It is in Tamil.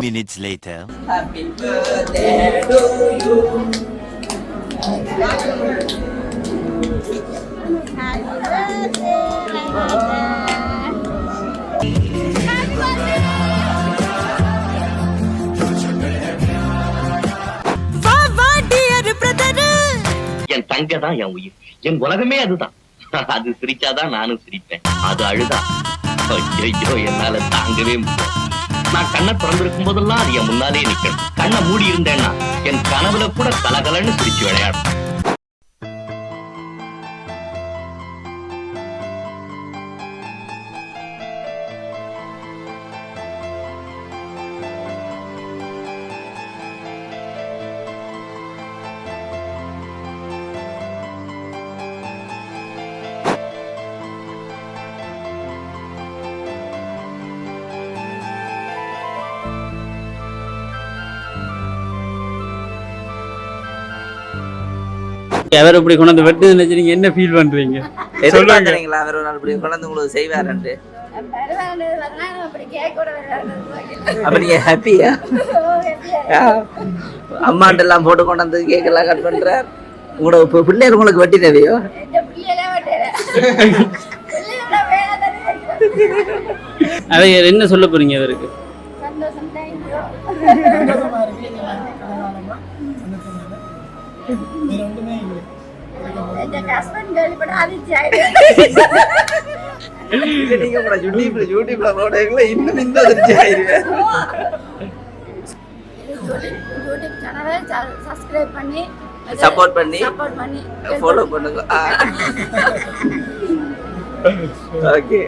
Minutes later. Happy birthday to you. என் தங்க தான் என் உயிர். என் உலகமே அதுதான். அது சிரிச்சாதான் நானும் சிரிப்பேன். அது அழுதா. ஐயோ என்னால தாங்கவே முடியல. நான் கண்ணை திறந்திருக்கும் போதெல்லாம் அது என் முன்னாலே நிக்கணும் கண்ணை மூடி இருந்தேன்னா என் கனவுல கூட கலகலன்னு சிரிச்சு விளையாடும். அவர் இப்படி கொண்டாந்து வெட்டு நினைச்சு நீங்க என்ன ஃபீல் பண்றீங்க? எதிர்பார்க்கறீங்களா அவர் ஒரு நாள் இப்படி கொண்டாந்து உங்களுக்கு செய்வாருன்ட்டு. அப்ப நீங்க ஹாப்பியா அம்மாண்ட எல்லாம் போட்டு கொண்டாந்து கேக் எல்லாம் கட் பண்றார். உங்களோட பி- பிள்ளைகள் உங்களுக்கு வெட்டி தேவையோ அவர் என்ன சொல்ல போறீங்க அவருக்கு? யூடியூப்ல யூடியூப்ல போடுறீங்களா இன்னும் இந்த அதிர்ச்சி ஆயிருவேன் யூடியூப் சேனலை சப்ஸ்கிரைப் பண்ணி Support பண்ணி, சப்போர்ட் பண்ணி. ஃபாலோ பண்ணுங்க. ஓகே